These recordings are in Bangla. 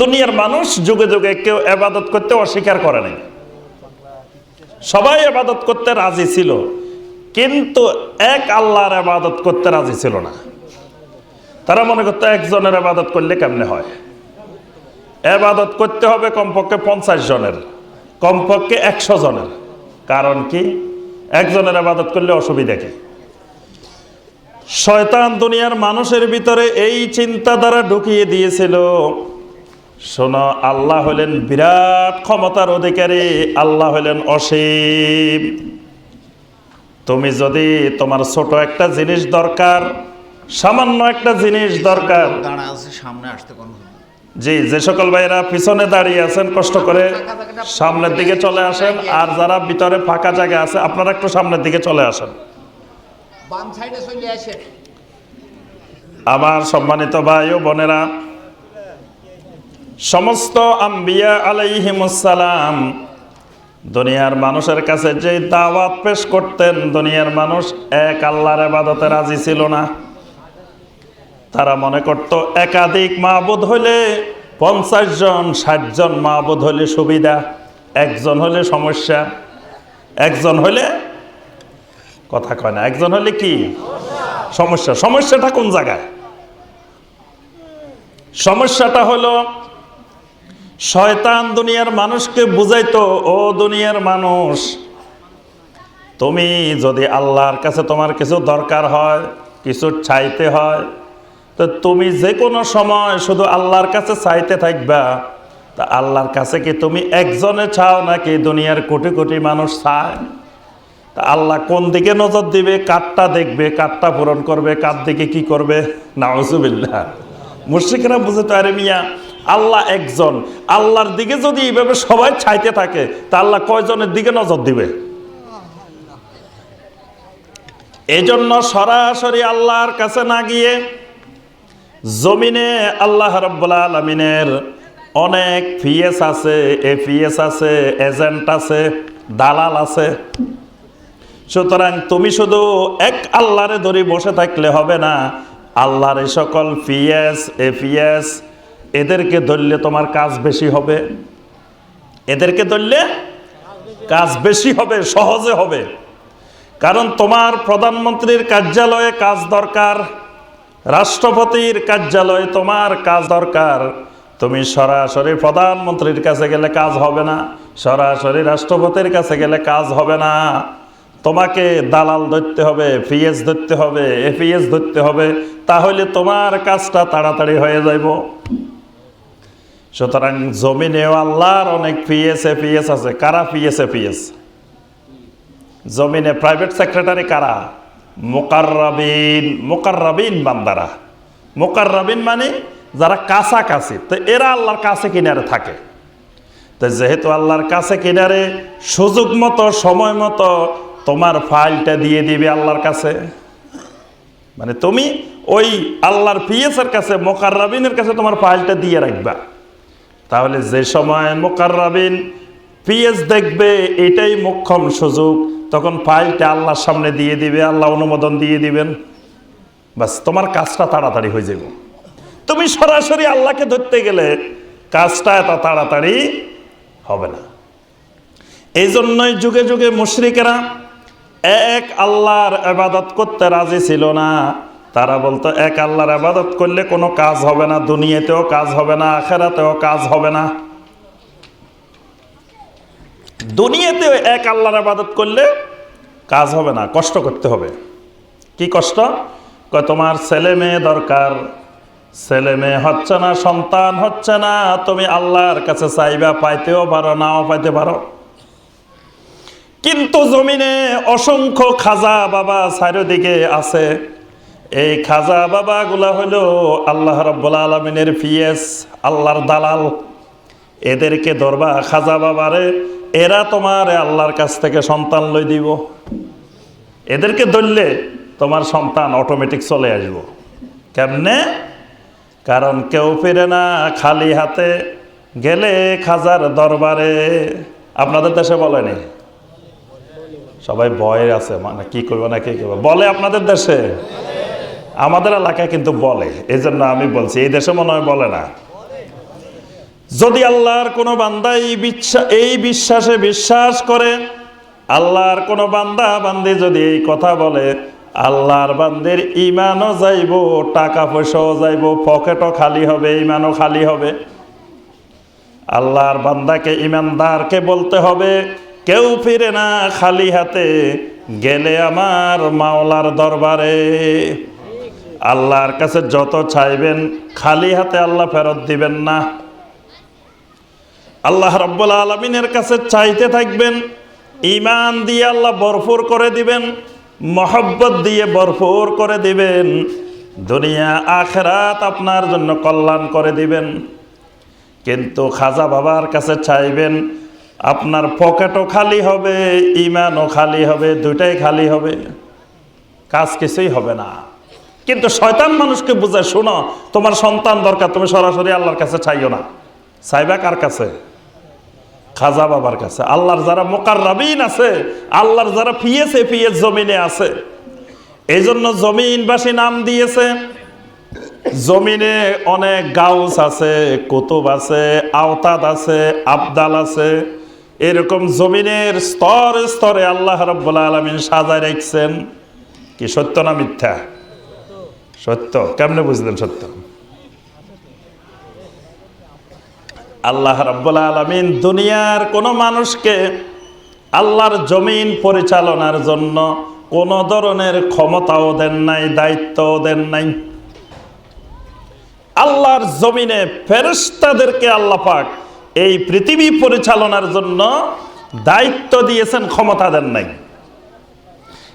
দুনিয়ার মানুষ যুগে যুগে কেউ এবাদত করতে অস্বীকার করে নাই। সবাই আবাদত করতে রাজি ছিল, কিন্তু এক আল্লাহর আবাদত করতে রাজি ছিল না। তারা মনে করতো একজনের আবাদত করলে কেমনে হয়? আবাদত করতে হবে কমপক্ষে পঞ্চাশ জনের, কমপক্ষে একশো জনের। কারণ কি? একজনের আবাদত করলে অসুবিধা কি? শয়তান দুনিয়ার মানুষের ভিতরে এই চিন্তাধারা ঢুকিয়ে দিয়েছিল শোনো আল্লাহ হলেন বিরাট ক্ষমতার অধিকারী আল্লাহ হলেন অসীম। তুমি যদি তোমার ছোট একটা জিনিস দরকার সামান্য একটা জিনিস দরকার সামনে আসতে জি যে সকল ভাইরা পিছনে দাঁড়িয়ে আছেন কষ্ট করে সামনের দিকে চলে আসেন আর যারা ভিতরে ফাঁকা জায়গা আছে আপনারা একটু সামনের দিকে চলে আসেন। বাম সাইডে চলে আসে আমার সম্মানিত ভাই ও বোনেরা সমস্ত আম্বিয়া আলাইহিমুসালাম দুনিয়ার মানুষের কাছে যে দাওয়াত পেশ করতেন, দুনিয়ার মানুষ এক আল্লাহর আবাদতে রাজি ছিল না। তারা মনে করত, একাধিক মাহবুদ হলে পঞ্চাশ জন, ষাট জন মাহবুদ হলে সুবিধা, একজন হলে সমস্যা, একজন হলে কথা কয় না, একজন হলে কি? সমস্যা, সমস্যাটা কোন জায়গায়? সমস্যাটা হলো শয়তান দুনিয়ার মানুষকে বুঝাইতো, ও দুনিয়ার মানুষ, তুমি যদি আল্লাহর কাছে তোমার কিছু দরকার হয়, কিছু চাইতে হয়, তো তুমি যে কোনো সময় শুধু আল্লাহর কাছে চাইতে থাকবা। তা আল্লাহর কাছে কি তুমি একজনে চাও নাকি দুনিয়ার কোটি কোটি মানুষ চায়? তা আল্লাহ কোন দিকে নজর দিবে, কাঠটা দেখবে, কাঠটা পূরণ করবে, কার দিকে কি করবে? নাউজুবিল্লাহ। মুর্শিকরা বুঝে তো আরে মিয়া আল্লাহ একজন। আল্লাহর দিকে যদি এইভাবে সবাই চাইতে থাকে, তা আল্লাহ কয়জনের দিকে নজর দিবে? এই জন্য সরাসরি আল্লাহর কাছে না গিয়ে জমিনে আল্লাহ রব্বুল আলমিনের অনেক ফিএস আছে এফিএস আছে, এজেন্ট আছে, দালাল আছে। সুতরাং তুমি শুধু এক আল্লাহরে ধরে বসে থাকলে হবে না, আল্লাহর সকল পিএস এপিএস এদেরকে ধরলে তোমার কাজ বেশি হবে। এদেরকে ধরলে কাজ বেশি হবে, সহজে হবে। কারণ তোমার প্রধানমন্ত্রীর কার্যালয়ে কাজ দরকার, রাষ্ট্রপতির কার্যালয়ে তোমার কাজ দরকার। তুমি সরাসরি প্রধানমন্ত্রীর কাছে গেলে কাজ হবে না, সরাসরি রাষ্ট্রপতির কাছে গেলে কাজ হবে না। তোমাকে দালাল ধরতে হবে পিএস ধরতে হবে এপিএস ধরতে হবে, তাহলে তোমার কাজটা তাড়াতাড়ি হয়ে যাইব। সুতরাং জমিনেও আল্লাহর অনেক পিএসএ পিএস আছে। কারা পিএসএ পিএস জমিনে প্রাইভেট সেক্রেটারি কারা? মোকাররাবিন। মোকাররাবিন বান্দারা। মোকাররাবিন মানে যারা কাছাকাছি। তো এরা আল্লাহর কাছে কিনারে থাকে। তো যেহেতু আল্লাহর কাছে কিনারে, সুযোগ মতো, সময় মতো তোমার ফাইলটা দিয়ে দিবে আল্লাহর কাছে। মানে তুমি ওই আল্লাহর পিএস এর কাছে, মোকাররাবিনের কাছে তোমার ফাইলটা দিয়ে রাখবা। তাহলে যে সময় মোকাররাবিন পিএস দেখবে, এটাই মোক্ষম সুযোগ। তখন ফাইলটা আল্লাহর সামনে দিয়ে দিবে, আল্লাহ অনুমোদন দিয়ে দিবেন। বাস, তোমার কাজটা তাড়াতাড়ি হয়ে যাবে তুমি সরাসরি আল্লাহকে ধরতে গেলে কাজটা এত তাড়াতাড়ি হবে না। এই জন্যই যুগে যুগে মুশরিকেরা এক আল্লাহর আবাদত করতে রাজি ছিল না। তারা বলতো, এক আল্লাহর আবাদত করলে কোনো কাজ হবে না, দুনিয়াতেও কাজ হবে না, আখেরাতেও কাজ হবে না। দুনিয়াতেও এক আল্লাহর আবাদত করলে কাজ হবে না, কষ্ট করতে হবে। কি কষ্ট? তোমার ছেলে মেয়ে দরকার, ছেলে মেয়ে হচ্ছে না, সন্তান হচ্ছে না, তুমি আল্লাহর কাছে চাইবা, পাইতেও পারো, নাও পাইতে পারো। কিন্তু জমিনে অসংখ্য খাজা বাবা চারিদিকে আছে। এই খাজা বাবাগুলা হলো আল্লাহ রব্বুল আলমিনের পিএস আল্লাহর দালাল। এদেরকে ধরবা খাজা বাবারে, এরা তোমার আল্লাহর কাছ থেকে সন্তান লই দিব। এদেরকে ধরলে তোমার সন্তান অটোমেটিক চলে আসব। কেমনে? কারণ কেউ ফিরে না খালি হাতে গেলে খাজার দরবারে। আপনাদের দেশে বলেনি সবাই ভয় আছে মানে কি করবে না কি করবে? বলে আপনাদের দেশে? আমাদের এলাকায় কিন্তু বলে এই জন্য আমি বলছি, এই দেশে মনে হয় বলে না। যদি আল্লাহর কোনো বান্দা এই বিশ্বাস, এই বিশ্বাসে বিশ্বাস করে, আল্লাহর কোনো বান্দা, বান্দি যদি এই কথা বলে, আল্লাহর বান্দির ইমানও যাইব টাকা পয়সাও যাইব, পকেটও খালি হবে, ইমানও খালি হবে। আল্লাহর বান্দাকে ইমানদারকে বলতে হবে, কেউ ফিরে না খালি হাতে, গেলে আমার মাওলার দরবারে। আল্লাহর কাছে যত চাইবেন, খালি হাতে আল্লাহ ফেরত দিবেন না। আল্লাহ রব্বুল আলমিনের কাছে চাইতে থাকবেন ইমান দিয়ে আল্লাহ বরফুর করে দিবেন, মহব্বত দিয়ে বরফুর করে দিবেন, দুনিয়া, আখেরাত আপনার জন্য কল্যাণ করে দিবেন। কিন্তু খাজা বাবার কাছে চাইবেন, আপনার পকেটও খালি হবে ইমানও খালি হবে, দুইটাই খালি হবে। কাজ কিছুই হবে না। কিন্তু শয়তান মানুষকে বুঝায়, শোনো, তোমার সন্তান দরকার, তুমি সরাসরি আল্লাহর কাছে চাইও না। চাইবা কার কাছে? খাজা বাবার কাছে। আল্লাহর যারা মোকাররাবিন আছে, আল্লাহর যারা পিয়েছে পিয়ে জমিনে আছে। এই জন্য জমিনবাসী নাম দিয়েছে। জমিনে অনেক গাউস আছে, কুতুব আছে, আওতাদ আছে, আবদাল আছে। এরকম জমিনের স্তর স্তরে আল্লাহ রব্বুল আলমিন সাজায় রেখছেন। কি সত্য না মিথ্যা? সত্য? কেমনে বুঝলেন সত্য? আল্লাহ রব্বুল আলমিন দুনিয়ার কোনো মানুষকে আল্লাহর জমিন পরিচালনার জন্য কোনো ধরনের ক্ষমতাও দেন নাই, দায়িত্বও দেন নাই। আল্লাহর জমিনে ফেরেশতাদেরকে আল্লাহ পাক এই পৃথিবী পরিচালনার জন্য দায়িত্ব দিয়েছেন, ক্ষমতা দেন নাই।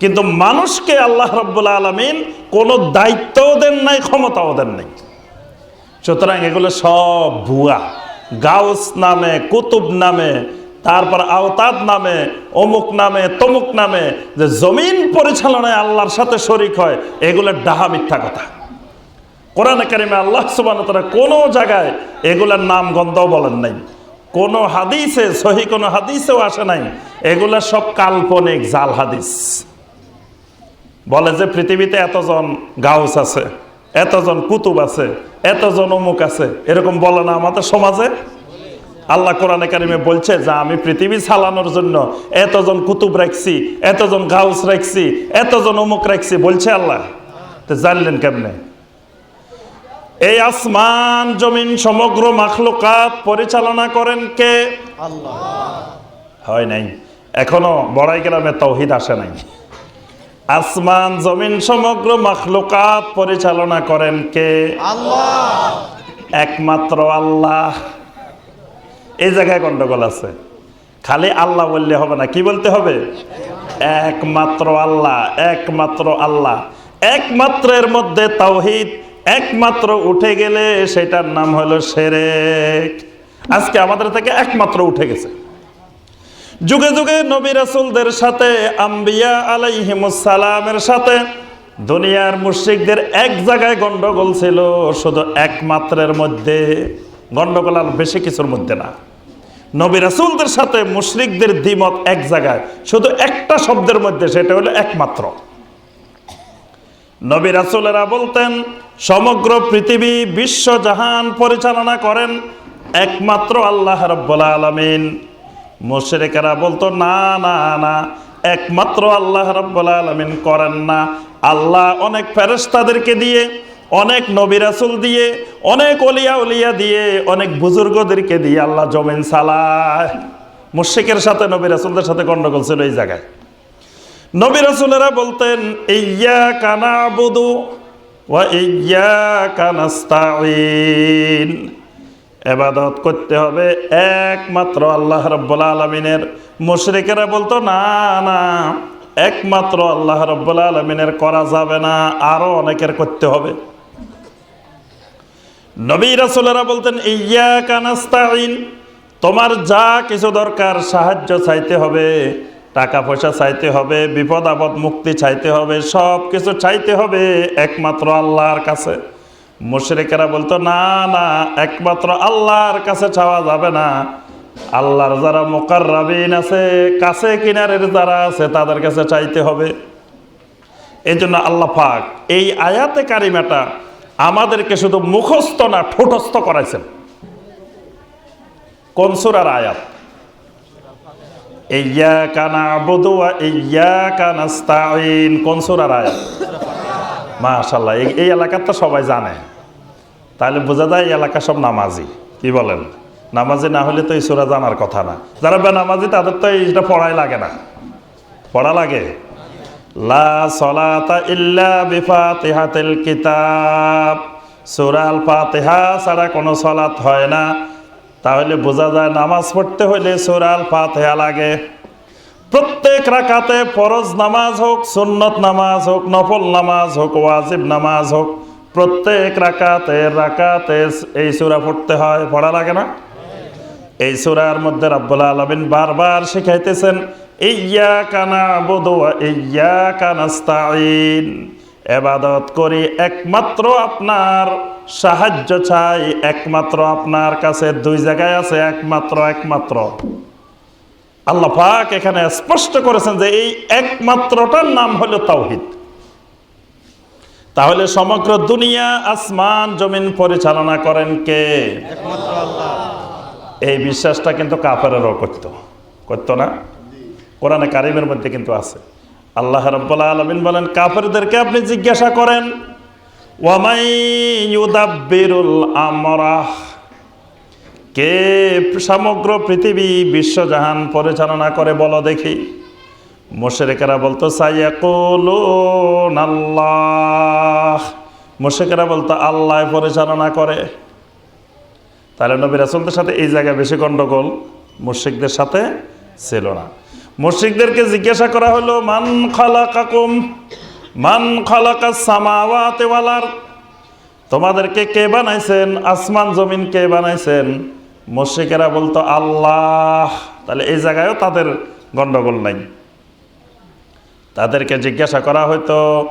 কিন্তু মানুষকে আল্লাহ রব্বুল আলমিন কোনো দায়িত্বও দেন নাই, ক্ষমতাও দেন নাই। সুতরাং এগুলো সব ভুয়া। গাউস নামে, কুতুব নামে, তারপর আওতাদ নামে, অমুক নামে, তমুক নামে যে জমিন পরিচালনায় আল্লাহর সাথে শরিক হয়, এগুলো ডাহা মিথ্যা কথা। কোরআন কারিমে আল্লাহ সুবান তারা কোনো জায়গায় এগুলার নাম গন্ধও বলেন নাই। কোনো হাদিসে, সহি কোনো হাদিসেও আসে নাই। এগুলা সব কাল্পনিক জাল হাদিস। বলে যে পৃথিবীতে এতজন গাউস আছে এতজন কুতুব আছে এতজন অমুক আছে এরকম বলে না আমাদের সমাজে? আল্লাহ কোরআন কারিমে বলছে যে আমি পৃথিবী চালানোর জন্য এতজন কুতুব রাখছি এতজন গাউস রাখছি এতজন অমুক রাখছি বলছে আল্লাহ। তো জানলেন কেমনে? এই আসমান জমিন সমগ্র মাখলুকাত পরিচালনা করেন কে? আল্লাহ। হয় নাই। এখনও বড়াই গ্রামে তৌহিদ আসে নাই। আসমান জমিন সমগ্র মাখলুকাত পরিচালনা করেন কে? আল্লাহ। একমাত্র আল্লাহ। এই জায়গায় গন্ডগোল আছে। খালি আল্লাহ বললে হবে না কি বলতে হবে? একমাত্র আল্লাহ একমাত্র আল্লাহ। একমাত্রের মধ্যে তাওহিদ একমাত্র উঠে গেলে সেটার নাম হলো সেরেক। আজকে আমাদের থেকে একমাত্র উঠে গেছে। যুগে যুগে নবী রাসূলদের সাথে, আম্বিয়া আলাইহিমুসালামের সাথে দুনিয়ার মুশরিকদের এক জায়গায় গন্ডগোল ছিল, শুধু একমাত্রের মধ্যে। গন্ডগোল আর বেশি কিছুর মধ্যে না। নবী রাসূলদের সাথে মুশরিকদের দ্বিমত এক জায়গায়, শুধু একটা শব্দের মধ্যে, সেটা হলো একমাত্র। নবী রাসূলেরা বলতেন, সমগ্র পৃথিবী বিশ্ব জাহান পরিচালনা করেন একমাত্র আল্লাহ রব্বুল আলামিন। মুশরিকেরা বলতো, না না না, একমাত্র আল্লাহ রব্বুল আলামিন করেন না। আল্লাহ অনেক ফেরেশতাদেরকে দিয়ে, অনেক নবী রাসূল দিয়ে, অনেক অলিয়া উলিয়া দিয়ে, অনেক বুজুর্গদেরকে দিয়ে আল্লাহ জমিন চালায় মুশরিকের সাথে নবী রাসূলদের সাথে গণ্ডগোল ছিল এই জায়গায়। নবী রাসূলেরা বলতেন ইয়া কানা বুদু ওয়া ইয়া কানাস্তাইন এবাদত করতে হবে একমাত্র আল্লাহ রব্বুল আলমিনের। মুশরিকেরা বলতো, না না, একমাত্র আল্লাহ রব্বুল আলমিনের করা যাবে না, আরও অনেকের করতে হবে। নবী রাসুলেরা বলতেন ইয়া কানাস্তাইন তোমার যা কিছু দরকার সাহায্য চাইতে হবে টাকা পয়সা চাইতে হবে বিপদ আপদ মুক্তি চাইতে হবে সব কিছু চাইতে হবে একমাত্র আল্লাহর কাছে। মুশরিকেরা বলতো, না না, একমাত্র আল্লাহর কাছে চাওয়া যাবে না। আল্লাহর যারা মোকাররাবিন আছে, কাছে কিনারের যারা আছে, তাদের কাছে চাইতে হবে। এই জন্য আল্লাহ পাক এই আয়াতে কারিমাটা আমাদেরকে শুধু মুখস্থ না, ঠোঁটস্থ করাইছেন। কোন সুরার আয়াত? নাবুদু ওয়া ইয়াকা নাস্তাঈন। কোন সূরার আয়াত? মাশাআল্লাহ, এই এলাকার তো সবাই জানে। তাহলে বোঝা যায় এই এলাকা সব নামাজি। কি বলেন? নামাজি না হলে তো এই সূরা জানার কথা না। যারা বেনামাজি, তাদের তো এইটা পড়াই লাগে না। পড়া লাগে। লা ইল্লা ছাড়া কোনো হয় না। তাহলে বোঝা যায় নামাজ পড়তে হলে সূরা আল লাগে। প্রত্যেক রাকাতে ফরজ নামাজ হোক, সুন্নত নামাজ হোক, নফল নামাজ হোক, ওয়াজিব নামাজ হোক, প্রত্যেক রাকাতে রাকাতে এই সুরা পড়তে হয়, পড়া লাগে না? এই সুরার মধ্যে রাব্বুল আলামিন বারবার শিখাইতেছেন, ইয়্যাকা নাবুদু ওয়া ইয়্যাকা নাস্তাঈন। এবাদত করি একমাত্র আপনার, সাহায্য চাই একমাত্র আপনার কাছে, দুই জায়গায় আছে একমাত্র একমাত্র। আল্লাহ পাক এখানে স্পষ্ট করেছেন যে এই একমাত্রটার নাম হলো তাওহিদ। তাহলে সমগ্র দুনিয়া আসমান জমিন পরিচালনা করেন কে? এই বিশ্বাসটা কিন্তু কাফেরেরও করত। করতো না? কোরআনে কারিমের মধ্যে কিন্তু আছে। আল্লাহ রব্বুল আলমিন বলেন কাফেরদেরকে আপনি জিজ্ঞাসা করেন ওয়ামাই ইউদাব্বিরুল আমরাহ কে সমগ্র পৃথিবী বিশ্বজাহান পরিচালনা করে বলো দেখি। মোশেরেকেরা বলতো সাইয়াকুলুন আল্লাহ মোশেকেরা বলতো, আল্লাহ পরিচালনা করে। তাহলে নবী রাসুলদের সাথে এই জায়গায় বেশি গণ্ডগোল মুশিকদের সাথে ছিল না। মুশিকদেরকে জিজ্ঞাসা করা হলো, মান খালাকাকুম? মান খালাকা সামাওয়াতি ওয়াল আরদ? তোমাদেরকে কে বানাইছেন? আসমান জমিন কে বানাইছেন? মুশরিকেরা বলতো, আল্লাহ! তাহলে এই জায়গায়ও তাদের গন্ডগোল নাই। তাদেরকে জিজ্ঞাসা করা হয়তো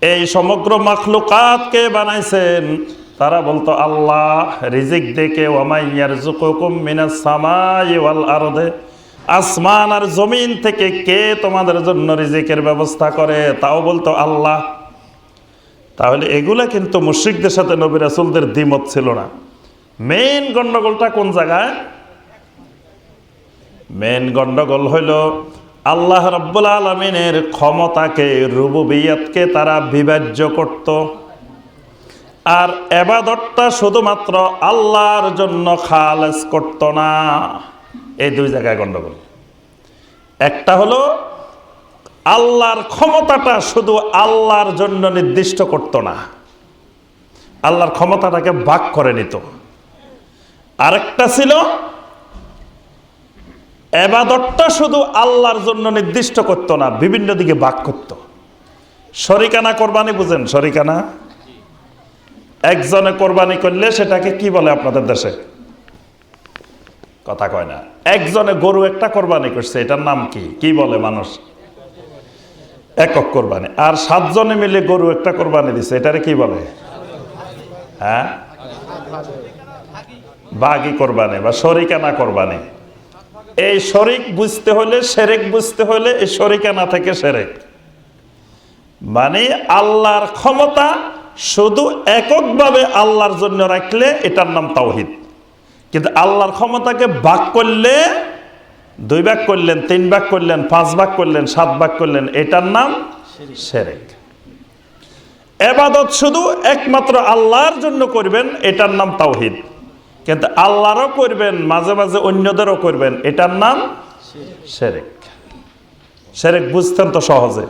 এই সমগ্র মাখলুকাত কে বানাইছেন? তারা বলতো, আল্লাহ, রিজিক দেখে ওয়ামাইয়ার জুকুকুম মিনাস সামাই ওয়াল আরদে, আসমান আর জমিন থেকে কে তোমাদের জন্য রিজিকের ব্যবস্থা করে? তাও বলতো, আল্লাহ! তাহলে এগুলা কিন্তু মুশ্রিকদের সাথে নবী রাসুলদের দ্বিমত ছিল না। মেইন গন্ডগোলটা কোন জায়গায়? মেইন গন্ডগোল হইল আল্লাহ রব্বুল আলমিনের ক্ষমতাকে, রুবুবিয়াতকে তারা বিভাজ্য করত। আর এবাদতটা শুধুমাত্র আল্লাহর জন্য খালেস করত না। এই দুই জায়গায় গন্ডগোল। একটা হলো, আল্লাহর ক্ষমতাটা শুধু আল্লাহর জন্য নির্দিষ্ট করত না। আল্লাহর ক্ষমতাটাকে ভাগ করে নিত। আরেকটা ছিল, এবাদতটা শুধু আল্লাহর জন্য নির্দিষ্ট করত না, বিভিন্ন দিকে ভাগ করত। শরিকানা কোরবানি বুঝেন, শরিকানা? একজনে কোরবানি করলে সেটাকে কি বলে আপনাদের দেশে? কথা কয় না। একজনে গরু একটা কোরবানি করছে, এটার নাম কি? কি বলে মানুষ? একক কোরবানি। আর সাতজনে মিলে গরু একটা কোরবানি দিছে, এটারে কি বলে? হ্যাঁ? বাগি কোরবানি বা শরিকানা কোরবানি। এই শরিক বুঝতে হলে, সেরেক বুঝতে হলে এই শরিকানা থেকে সেরেক। মানে আল্লাহর ক্ষমতা শুধু এককভাবে আল্লাহর জন্য রাখলে এটার নাম তাওহিদ। কিন্তু আল্লাহর ক্ষমতাকে ভাগ করলে, দুই ভাগ করলেন, তিন ভাগ করলেন, পাঁচ ভাগ করলেন, সাত ভাগ করলেন, এটার নাম সেরেক। এবাদত শুধু একমাত্র আল্লাহর জন্য করবেন, এটার নাম তাওহিদ। কিন্তু আল্লাহরও করবেন মাঝে মাঝে অন্যদেরও করবেন। এটার নাম সেরেক সেরেক বুঝতেন তো সহজে।